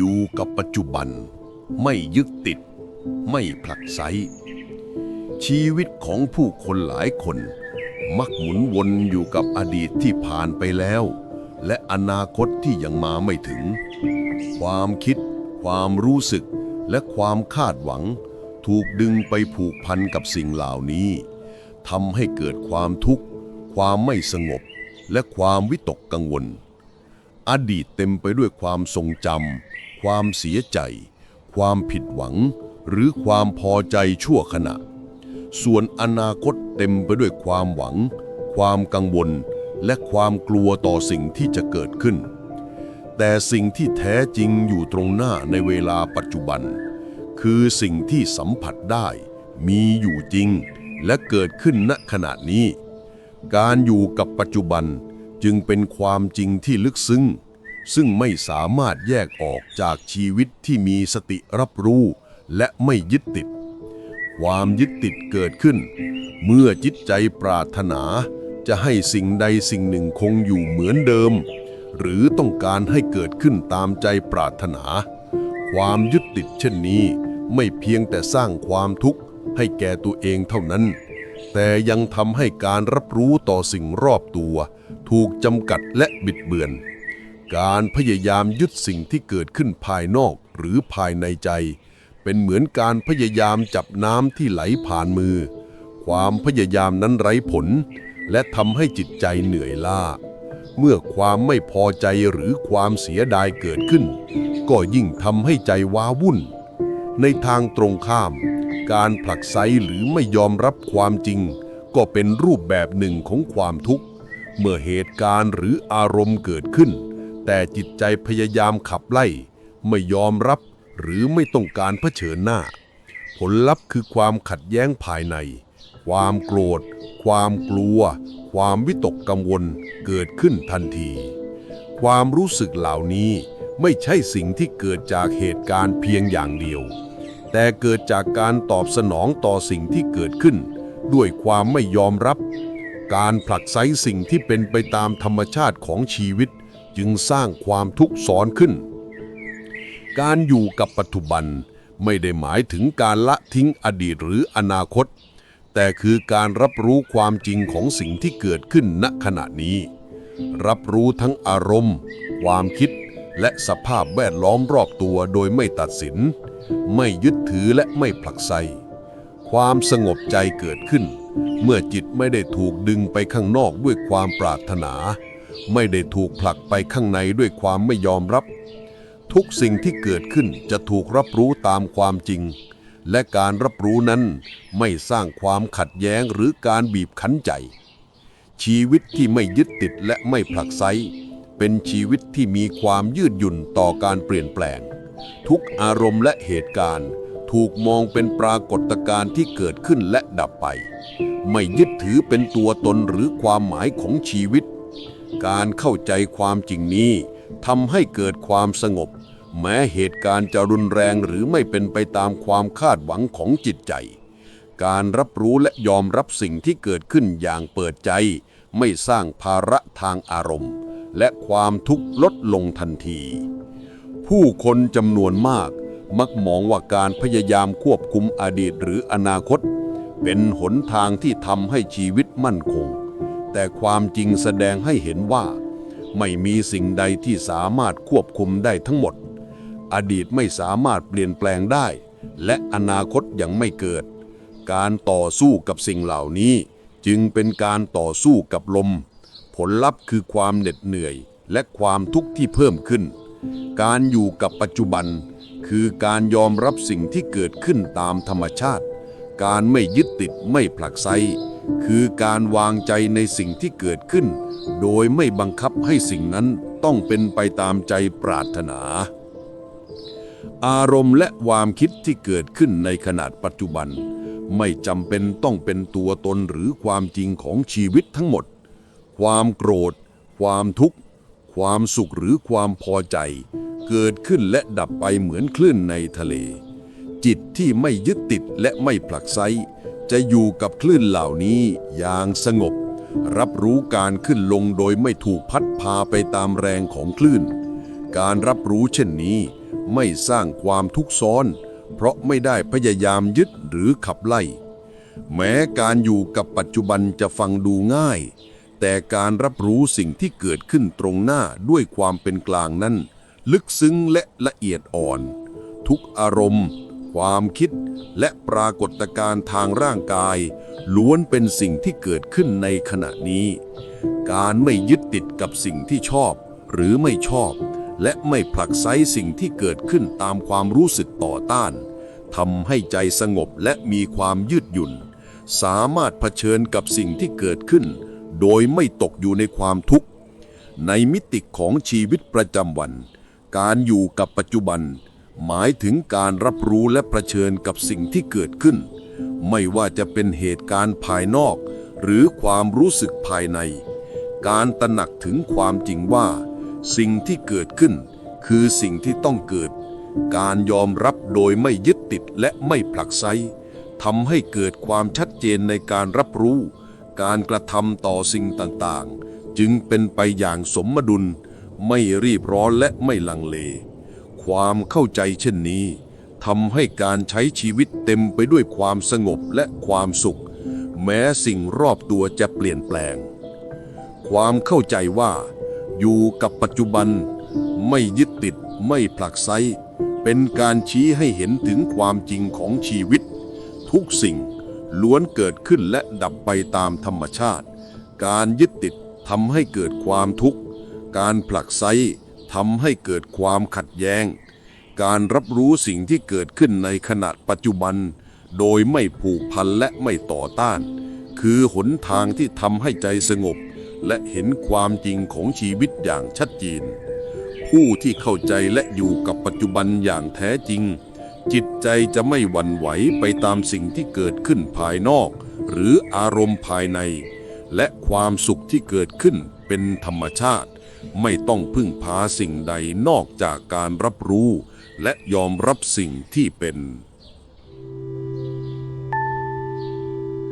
อยู่กับปัจจุบัน ไม่ยึดติด ไม่ผลักไส ชีวิตของผู้คนหลายคน มักหมุนวนอยู่กับอดีตที่ผ่านไปแล้ว และอนาคตที่ยังมาไม่ถึง ความคิด ความรู้สึก และความคาดหวัง ถูกดึงไปผูกพันกับสิ่งเหล่านี้ทำให้เกิดความทุกข์ ความไม่สงบ และความวิตกกังวล อดีตเต็มไปด้วยความทรงจำความเสียใจ ความผิดหวัง หรือความพอใจชั่วขณะ ส่วนอนาคตเต็มไปด้วยความหวัง ความกังวล และความกลัวต่อสิ่งที่จะเกิดขึ้น แต่สิ่งที่แท้จริงอยู่ตรงหน้าในเวลาปัจจุบัน คือสิ่งที่สัมผัสได้ มีอยู่จริง และเกิดขึ้นณขณะนี้ การอยู่กับปัจจุบัน จึงเป็นความจริงที่ลึกซึ้ง ซึ่งไม่สามารถแยกออกจากชีวิตที่มีสติรับรู้และไม่ยึดติด ความยึดติดเกิดขึ้น เมื่อจิตใจปรารถนาจะให้สิ่งใดสิ่งหนึ่งคงอยู่เหมือนเดิม หรือต้องการให้เกิดขึ้นตามใจปรารถนา ความยึดติดเช่นนี้ไม่เพียงแต่สร้างความทุกข์ให้แก่ตัวเองเท่านั้น แต่ยังทำให้การรับรู้ต่อสิ่งรอบตัว ถูกจำกัดและบิดเบือน การพยายามยึดสิ่งที่เกิดขึ้นภายนอกหรือภายในใจ เป็นเหมือนการพยายามจับน้ำที่ไหลผ่านมือ ความพยายามนั้นไร้ผล และทำให้จิตใจเหนื่อยล้าเมื่อความไม่พอใจหรือความเสียดายเกิดขึ้น ก็ยิ่งทำให้ใจว้าวุ่น ในทางตรงข้าม การผลักไสหรือไม่ยอมรับความจริง ก็เป็นรูปแบบหนึ่งของความทุกข์ เมื่อเหตุการณ์หรืออารมณ์เกิดขึ้น แต่จิตใจพยายามขับไล่ ไม่ยอมรับหรือไม่ต้องการเผชิญหน้า ผลลัพธ์คือความขัดแย้งภายใน ความโกรธ ความกลัว ความวิตกกังวลเกิดขึ้นทันที ความรู้สึกเหล่านี้ไม่ใช่สิ่งที่เกิดจากเหตุการณ์เพียงอย่างเดียว แต่เกิดจากการตอบสนองต่อสิ่งที่เกิดขึ้น ด้วยความไม่ยอมรับ การผลักไสสิ่งที่เป็นไปตามธรรมชาติของชีวิต จึงสร้างความทุกข์ซ้อนขึ้น การอยู่กับปัจจุบันไม่ได้หมายถึงการละทิ้งอดีตหรืออนาคต แต่คือการรับรู้ความจริงของสิ่งที่เกิดขึ้นณขณะนี้ รับรู้ทั้งอารมณ์ ความคิด และสภาพแวดล้อมรอบตัวโดยไม่ตัดสิน ไม่ยึดถือและไม่ผลักไสความสงบใจเกิดขึ้น เมื่อจิตไม่ได้ถูกดึงไปข้างนอกด้วยความปรารถนา ไม่ได้ถูกผลักไปข้างในด้วยความไม่ยอมรับ ทุกสิ่งที่เกิดขึ้นจะถูกรับรู้ตามความจริง และการรับรู้นั้นไม่สร้างความขัดแย้งหรือการบีบคั้นใจ ชีวิตที่ไม่ยึดติดและไม่ผลักไสเป็นชีวิตที่มีความยืดหยุ่นต่อการเปลี่ยนแปลง ทุกอารมณ์และเหตุการณ์ ถูกมองเป็นปรากฏการณ์ที่เกิดขึ้นและดับไป ไม่ยึดถือเป็นตัวตนหรือความหมายของชีวิต การเข้าใจความจริงนี้ทำให้เกิดความสงบ แม้เหตุการณ์จะรุนแรงหรือไม่เป็นไปตามความคาดหวังของจิตใจ การรับรู้และยอมรับสิ่งที่เกิดขึ้นอย่างเปิดใจ ไม่สร้างภาระทางอารมณ์ และความทุกข์ลดลงทันที ผู้คนจำนวนมากมักมองว่าการพยายามควบคุมอดีตหรืออนาคต เป็นหนทางที่ทำให้ชีวิตมั่นคง แต่ความจริงแสดงให้เห็นว่า ไม่มีสิ่งใดที่สามารถควบคุมได้ทั้งหมด อดีตไม่สามารถเปลี่ยนแปลงได้ และอนาคตยังไม่เกิด การต่อสู้กับสิ่งเหล่านี้ จึงเป็นการต่อสู้กับลม ผลลัพธ์คือความเหน็ดเหนื่อย และความทุกข์ที่เพิ่มขึ้น การอยู่กับปัจจุบัน คือการยอมรับสิ่งที่เกิดขึ้นตามธรรมชาติ การไม่ยึดติดไม่ผลักไสคือการวางใจในสิ่งที่เกิดขึ้น โดยไม่บังคับให้สิ่งนั้นต้องเป็นไปตามใจปรารถนา อารมณ์และความคิดที่เกิดขึ้นในขณะปัจจุบัน ไม่จำเป็นต้องเป็นตัวตนหรือความจริงของชีวิตทั้งหมด ความโกรธ ความทุกข์ ความสุขหรือความพอใจ เกิดขึ้นและดับไปเหมือนคลื่นในทะเล จิตที่ไม่ยึดติดและไม่ผลักไสจะอยู่กับคลื่นเหล่านี้อย่างสงบ รับรู้การขึ้นลงโดยไม่ถูกพัดพาไปตามแรงของคลื่น การรับรู้เช่นนี้ ไม่สร้างความทุกข์ซ้อน เพราะไม่ได้พยายามยึดหรือขับไล่ แม้การอยู่กับปัจจุบันจะฟังดูง่าย แต่การรับรู้สิ่งที่เกิดขึ้นตรงหน้าด้วยความเป็นกลางนั้น ลึกซึ้งและละเอียดอ่อน ทุกอารมณ์ ความคิด และปรากฏการณ์ทางร่างกาย ล้วนเป็นสิ่งที่เกิดขึ้นในขณะนี้ การไม่ยึดติดกับสิ่งที่ชอบ หรือไม่ชอบ และไม่ผลักไสสิ่งที่เกิดขึ้นตามความรู้สึกต่อต้านทำให้ใจสงบและมีความยืดหยุ่น สามารถเผชิญกับสิ่งที่เกิดขึ้น โดยไม่ตกอยู่ในความทุกข์ ในมิติของชีวิตประจำวัน การอยู่กับปัจจุบัน หมายถึงการรับรู้และระเผชิญกับสิ่งที่เกิดขึ้น ไม่ว่าจะเป็นเหตุการณ์ภายนอก หรือความรู้สึกภายใน การตระหนักถึงความจริงว่า สิ่งที่เกิดขึ้น คือสิ่งที่ต้องเกิด การยอมรับโดยไม่ยึดติดและไม่ผลักไสทำให้เกิดความชัดเจนในการรับรู้ การกระทำต่อสิ่งต่างๆ จึงเป็นไปอย่างสมดุล ไม่รีบร้อนและไม่ลังเล ความเข้าใจเช่นนี้ทำให้การใช้ชีวิตเต็มไปด้วยความสงบและความสุข แม้สิ่งรอบตัวจะเปลี่ยนแปลง ความเข้าใจว่า อยู่กับปัจจุบัน ไม่ยึดติดไม่ผลักไสเป็นการชี้ให้เห็นถึงความจริงของชีวิต ทุกสิ่งล้วนเกิดขึ้นและดับไปตามธรรมชาติ การยึดติดทำให้เกิดความทุกข์ การผลักไส ทำให้เกิดความขัดแย้ง การรับรู้สิ่งที่เกิดขึ้นในขณะปัจจุบัน โดยไม่ผูกพันและไม่ต่อต้าน คือหนทางที่ทำให้ใจสงบ และเห็นความจริงของชีวิตอย่างชัดเจนผู้ที่เข้าใจและอยู่กับปัจจุบันอย่างแท้จริง จิตใจจะไม่หวั่นไหวไปตามสิ่งที่เกิดขึ้นภายนอก หรืออารมณ์ภายใน และความสุขที่เกิดขึ้นเป็นธรรมชาติ ไม่ต้องพึ่งพาสิ่งใดนอกจากการรับรู้ และยอมรับสิ่งที่เป็น